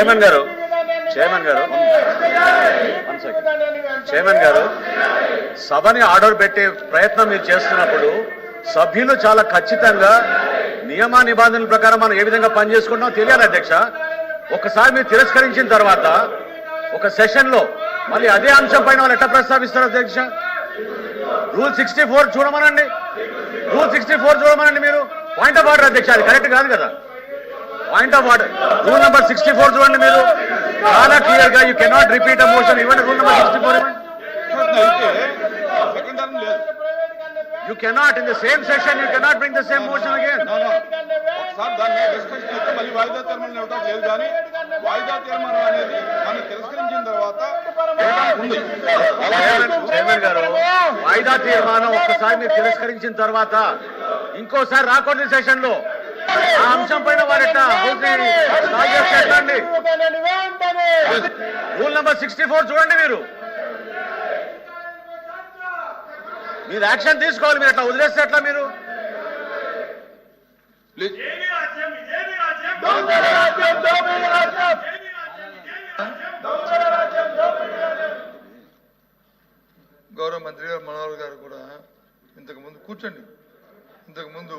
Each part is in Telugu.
చైర్మన్ గారు చైర్మన్ గారు చైర్మన్ గారు సభని ఆర్డర్ పెట్టే ప్రయత్నం మీరు చేస్తున్నప్పుడు సభ్యులు చాలా ఖచ్చితంగా నియమ నిబంధనల ప్రకారం మనం ఏ విధంగా పనిచేసుకుంటామో తెలియాలి అధ్యక్ష. ఒకసారి మీరు తిరస్కరించిన తర్వాత ఒక సెషన్లో మళ్ళీ అదే అంశం పైన వాళ్ళు ఎట్లా ప్రస్తావిస్తారు అధ్యక్ష? రూల్ సిక్స్టీ ఫోర్ చూడమనండి. రూల్ సిక్స్టీ ఫోర్ చూడమనండి మీరు. పాయింట్ ఆఫ్ ఆర్డర్ అధ్యక్ష అది కరెక్ట్ కాదు కదా. Point of order rule number sixty four చూడండి మీరు. చాలా క్లియర్గా you cannot repeat a motion ఇవ్వండి rule number sixty four you cannot in the same session you cannot bring the same motion again No, no. ఒకసారి దాన్ని డిస్కషన్ అయితే మళ్ళీ వాయిదా తీర్మానం ఇవ్వడం లేదు కానీ వాయిదా తీర్మానం అనేది మనం తిరస్కరించిన తర్వాత చైర్మన్ గారు వాయిదా తీర్మానం ఒక్కసారి మీరు తిరస్కరించిన తర్వాత ఇంకోసారి రాకూడదు సెషన్లో. ఆ అంశం పైన వారెట్ట అండి రూల్ నెంబర్ సిక్స్టీ ఫోర్ చూడండి మీరు. మీరు యాక్షన్ తీసుకోవాలి మీరు అట్లా వదిలేస్తే ఎట్లా మీరు? గౌరవ మంత్రి గారు మనోహర్ గారు కూడా ఇంతకు ముందు కూర్చోండి. ఇంతకు ముందు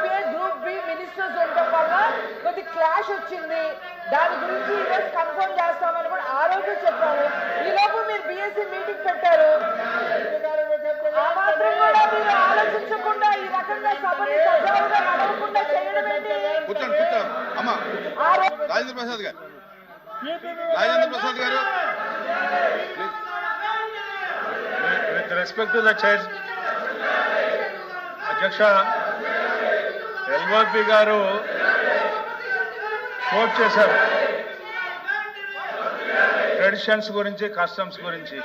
కొద్ది క్లాష్ వచ్చింది. దాని గురించి ఈరోజు కన్ఫర్మ్ చేస్తామని కూడా ఆ రోజు చెప్పాము ఈ లోపు మీరు బిఎస్సీ మీటింగ్ పెట్టారు. ఆ మాత్రం కూడా మీరు ఆలోచించకుండా ఈ రకంగా సభని సజావుగా నడవకుండా చేయడం ఏంటి? రాజేంద్ర ప్రసాద్ గారు. రాజేంద్ర ప్రసాద్ గారు. With respect to the chair అధ్యక్ష ఎల్ఓపి గారు కోట్ చేశారు. ట్రెడిషన్స్ గురించి కస్టమ్స్ గురించి.